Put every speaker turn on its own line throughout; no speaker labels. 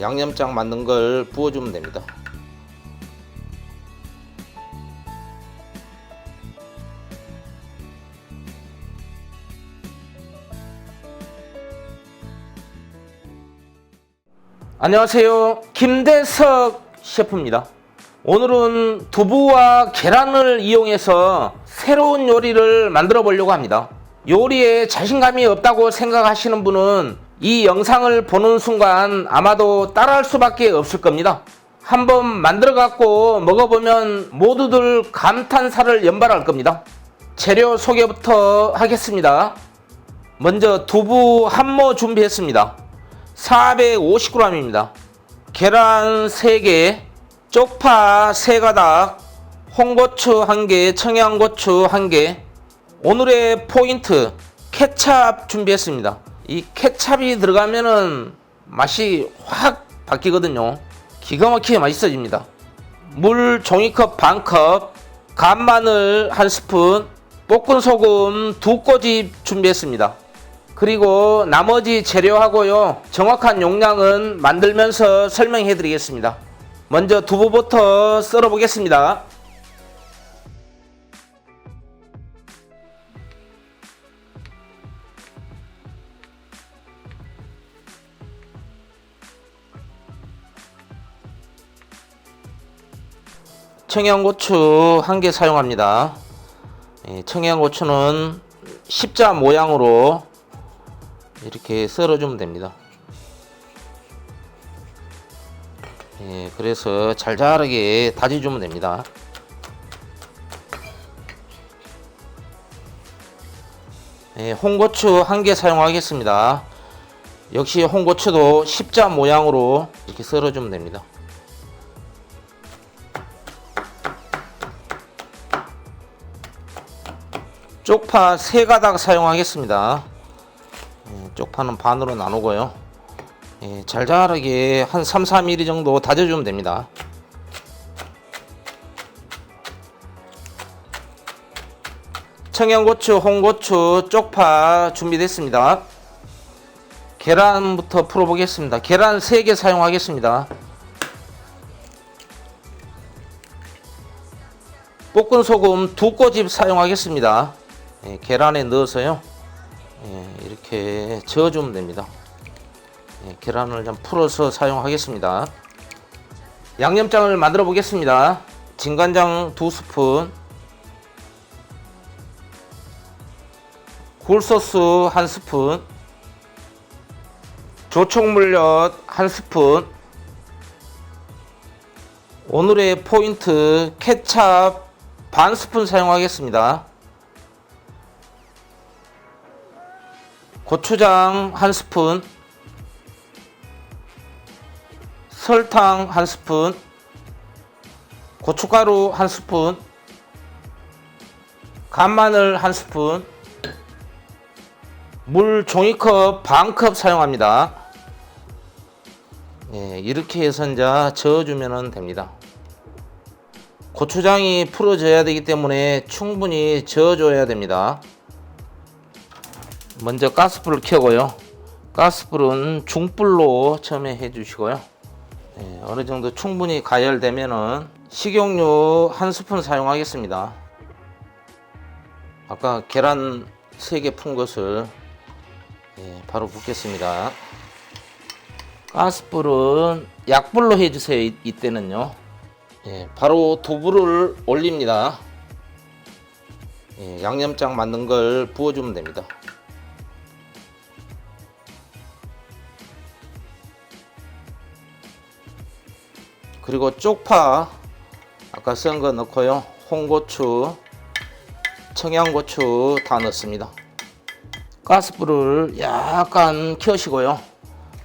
예, 양념장 만든 걸 부어주면 됩니다. 안녕하세요. 김대석 셰프입니다. 오늘은 두부와 계란을 이용해서 새로운 요리를 만들어 보려고 합니다. 요리에 자신감이 없다고 생각하시는 분은 이 영상을 보는 순간 아마도 따라할 수밖에 없을 겁니다. 한번 만들어 갖고 먹어보면 모두들 감탄사를 연발할 겁니다. 재료 소개부터 하겠습니다. 먼저 두부 한모 준비했습니다. 450g입니다. 계란 3개, 쪽파 3가닥, 홍고추 1개, 청양고추 1개. 오늘의 포인트 케찹 준비했습니다. 이 케찹이 들어가면은 맛이 확 바뀌거든요. 기가 막히게 맛있어집니다. 물 종이컵 반 컵, 간 마늘 한 스푼, 볶은 소금 두 꼬집 준비했습니다. 그리고 나머지 재료하고요. 정확한 용량은 만들면서 설명해 드리겠습니다. 먼저 두부부터 썰어 보겠습니다. 청양고추 한 개 사용합니다. 예, 청양고추는 십자 모양으로 이렇게 썰어주면 됩니다. 예, 그래서 잘잘하게 다져주면 됩니다. 예, 홍고추 한 개 사용하겠습니다. 역시 홍고추도 십자 모양으로 이렇게 썰어주면 됩니다. 쪽파 세 가닥 사용하겠습니다. 예, 쪽파는 반으로 나누고요. 예, 잘잘하게 한 3, 4mm 정도 다져주면 됩니다. 청양고추, 홍고추, 쪽파 준비됐습니다. 계란부터 풀어보겠습니다. 계란 3개 사용하겠습니다. 볶은 소금 두 꼬집 사용하겠습니다. 예, 계란에 넣어서요. 예, 이렇게 저어주면 됩니다. 예, 계란을 좀 풀어서 사용하겠습니다. 양념장을 만들어 보겠습니다. 진간장 두 스푼, 굴소스 한 스푼, 조청물엿 한 스푼, 오늘의 포인트 케찹 반 스푼 사용하겠습니다. 고추장 한 스푼, 설탕 한 스푼, 고춧가루 한 스푼, 간마늘 한 스푼, 물 종이컵 반 컵 사용합니다. 예, 이렇게 해서 이제 저어주면 됩니다. 고추장이 풀어져야 되기 때문에 충분히 저어줘야 됩니다. 먼저 가스불을 켜고요. 가스불은 중불로 처음에 해주시고요. 네, 어느 정도 충분히 가열되면은 식용유 한 스푼 사용하겠습니다. 아까 계란 3개 푼 것을 예, 바로 붓겠습니다. 가스불은 약불로 해주세요. 이, 이때는요. 예, 바로 두부를 올립니다. 예, 양념장 만든 걸 부어주면 됩니다. 그리고 쪽파 아까 쓴 거 넣고요. 홍고추, 청양고추 다 넣습니다. 가스불을 약간 켜시고요.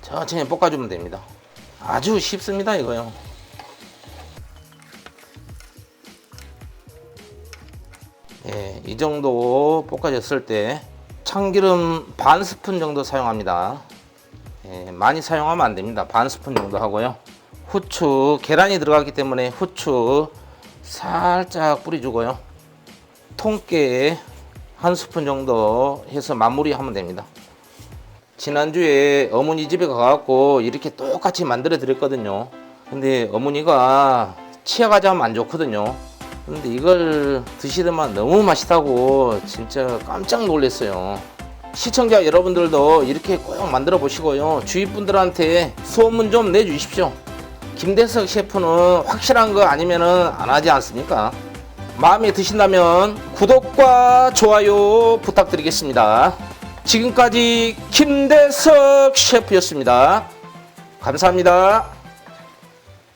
천천히 볶아주면 됩니다. 아주 쉽습니다, 이거요. 예, 이 정도 볶아졌을 때 참기름 반 스푼 정도 사용합니다. 예, 많이 사용하면 안 됩니다. 반 스푼 정도 하고요. 후추, 계란이 들어가기 때문에 후추 살짝 뿌려주고요. 통깨 한 스푼 정도 해서 마무리하면 됩니다. 지난주에 어머니 집에 가갖고 이렇게 똑같이 만들어 드렸거든요. 근데 어머니가 치아가 좀 안 좋거든요. 근데 이걸 드시더만 너무 맛있다고 진짜 깜짝 놀랐어요. 시청자 여러분들도 이렇게 꼭 만들어 보시고요. 주위 분들한테 소문 좀 내주십시오. 김대석 셰프는 확실한 거 아니면은 안 하지 않습니까? 마음에 드신다면 구독과 좋아요 부탁드리겠습니다. 지금까지 김대석 셰프였습니다. 감사합니다.